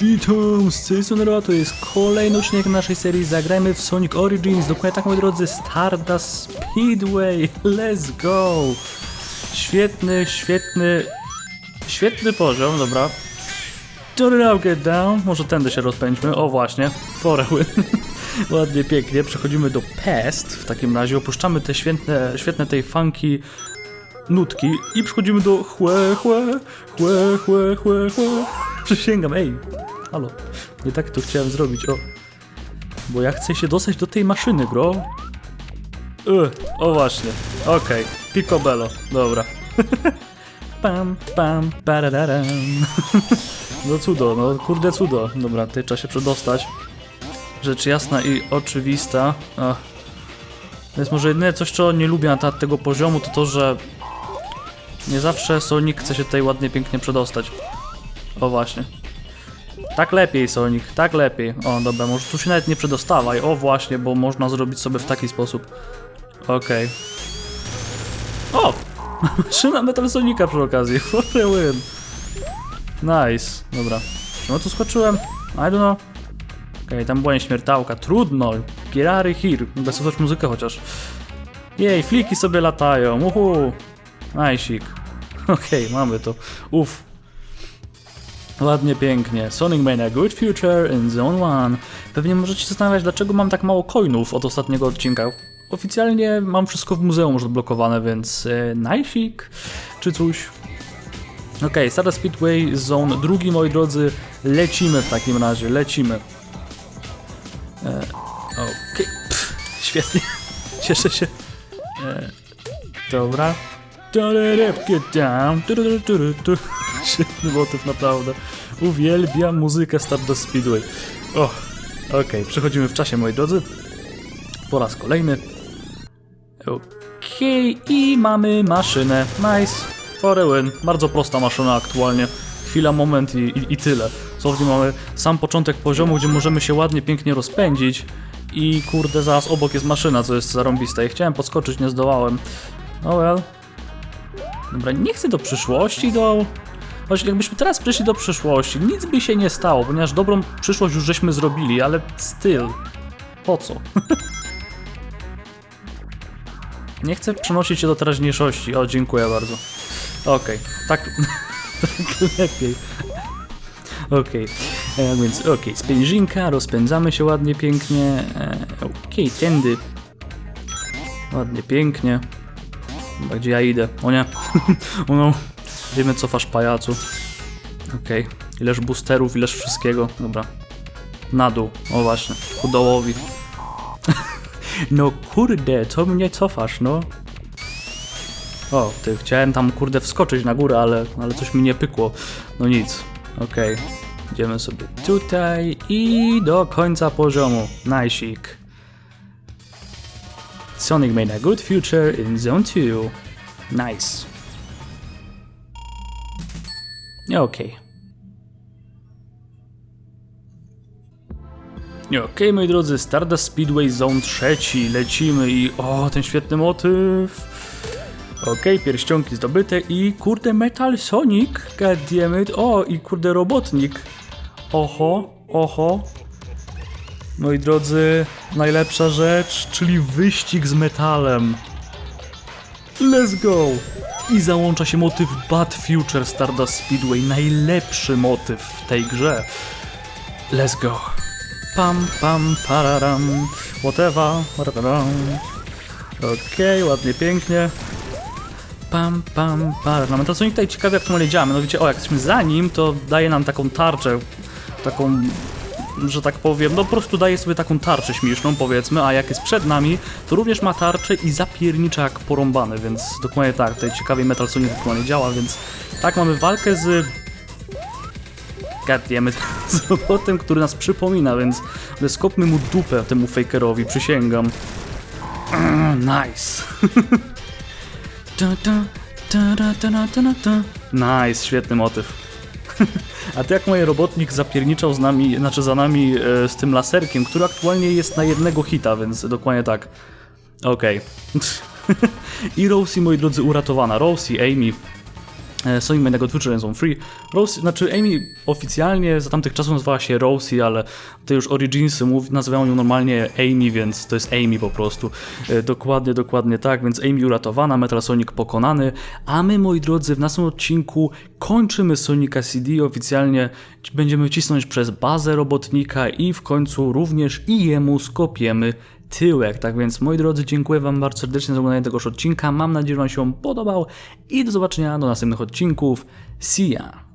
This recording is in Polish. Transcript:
Witam, z tej strony to jest kolejny odcinek naszej serii Zagrajmy w Sonic Origins, dokładnie tak moi drodzy, Stardust Speedway, let's go! Świetny, świetny, świetny poziom, dobra. Turn up, get down, może tędy się rozpędźmy, o właśnie, Foreły. Ładnie, pięknie, przechodzimy do Pest, w takim razie. Opuszczamy te świetne, świetne tej funky nutki i przechodzimy do chłe, chłe, chłe, chłe, chłe, chłe. Przysięgam, ej, halo, nie tak to chciałem zrobić, o. Bo ja chcę się dostać do tej maszyny, bro. Ugh, o właśnie, okej, picobello, dobra. pam, pam, parararam. No cudo, no kurde cudo. Dobra, tutaj trzeba się przedostać. Rzecz jasna i oczywista. Ach. Więc może jedyne coś, czego nie lubię na temat tego poziomu, to to, że nie zawsze Sonic chce się tutaj ładnie, pięknie przedostać. O właśnie. Tak lepiej, Sonic, tak lepiej. O, dobra, może tu się nawet nie przedostawaj. O, właśnie, bo można zrobić sobie w taki sposób. Okej. O! Maszyna Metal Sonika przy okazji. For a win. Nice. Dobra. Czemu tu skoczyłem? I don't know. Okej, tam była nieśmiertałka. Trudno. Girary here. Mogę słuchać muzykę chociaż. Jej, fliki sobie latają. Uhu. Najsik. Okej, mamy to. Uff. Ładnie, pięknie. Sonic made a good future in Zone 1. Pewnie możecie zastanawiać, dlaczego mam tak mało coinów od ostatniego odcinka. Oficjalnie mam wszystko w muzeum już odblokowane, więc najsik czy coś. Okej, okay, Stardust Speedway Zone drugi, moi drodzy. Lecimy w takim razie, lecimy. E, Okej, Pff, świetnie. Cieszę się. E, dobra. Tu. Świetny motyw, naprawdę. Uwielbiam muzykę Stardust Speedway. O, okej, przechodzimy w czasie, moi drodzy. Po raz kolejny. Okej, i mamy maszynę. Nice. For a win. Bardzo prosta maszyna aktualnie. Chwila, moment i, i, i tyle. Dosłownie mamy sam początek poziomu, gdzie możemy się ładnie, pięknie rozpędzić. I kurde, zaraz obok jest maszyna, co jest zarąbiste. I chciałem podskoczyć, nie zdołałem. Oh well. Dobra, nie chcę do przyszłości, do... Choć jakbyśmy teraz przyszli do przyszłości, nic by się nie stało, ponieważ dobrą przyszłość już żeśmy zrobili, ale styl. Po co? nie chcę przenosić się do teraźniejszości. O, dziękuję bardzo. Okej, tak, tak lepiej. Okej, e, więc okej, sprężynka, rozpędzamy się ładnie, pięknie. E, okej, tędy. Ładnie, pięknie. Gdzie ja idę? O nie. no. Wiemy cofasz pajacu. Okej. Ileż boosterów, ileż wszystkiego. Dobra. Na dół. O właśnie. Ku dołowi. no kurde, co mnie cofasz, no? O, ty chciałem tam kurde wskoczyć na górę, ale, ale coś mi nie pykło. No nic. Okej. Idziemy sobie tutaj i do końca poziomu. Najsik. Sonic made a good future in Zone 2. Nice. Okej. Okej, moi drodzy, Stardust Speedway Zone 3. Lecimy i... O, ten świetny motyw. Okej, pierścionki zdobyte i kurde Metal Sonic, goddammit. O, i kurde robotnik. Oho, oho. Moi drodzy, najlepsza rzecz, czyli wyścig z metalem. Let's go! I załącza się motyw Bad Future Stardust Speedway, najlepszy motyw w tej grze. Let's go. Pam, pam, pararam, whatever, pararam. Okej, ładnie, pięknie. Pam, pam, pararam. Co mi tutaj ciekawe, jak to malej działa. Mianowicie, o, jak jesteśmy za nim, to daje nam taką tarczę, taką że tak powiem, no po prostu daje sobie taką tarczę śmieszną, powiedzmy, a jak jest przed nami, to również ma tarczę i zapiernicza jak porąbany, więc dokładnie tak, tutaj ciekawie Metal Sonic dokładnie działa, więc tak, mamy walkę z... Goddammit, z robotem, który nas przypomina, więc skopmy mu dupę temu fakerowi, przysięgam. Nice. Nice, świetny motyw. A ty jak mój robotnik zapierniczał z nami, znaczy za nami e, z tym laserkiem, który aktualnie jest na jednego hita, więc dokładnie tak. Okej. I Rosie, moi drodzy, uratowana. Rosie, Amy. E, Sonic Mania Future są free. Rosie, znaczy Amy oficjalnie za tamtych czasów nazywała się Rosie, ale te już Originsy mów, nazywają ją normalnie Amy, więc to jest Amy po prostu. E, Dokładnie, dokładnie tak, więc Amy uratowana, Metal Sonic pokonany, a my moi drodzy w następnym odcinku kończymy Sonika CD oficjalnie, będziemy cisnąć przez bazę robotnika i w końcu również i jemu skopiemy tyłek. Tak więc, moi drodzy, dziękuję Wam bardzo serdecznie za oglądanie tegoż odcinka. Mam nadzieję, że Wam się on podobał i do zobaczenia do następnych odcinków. See ya!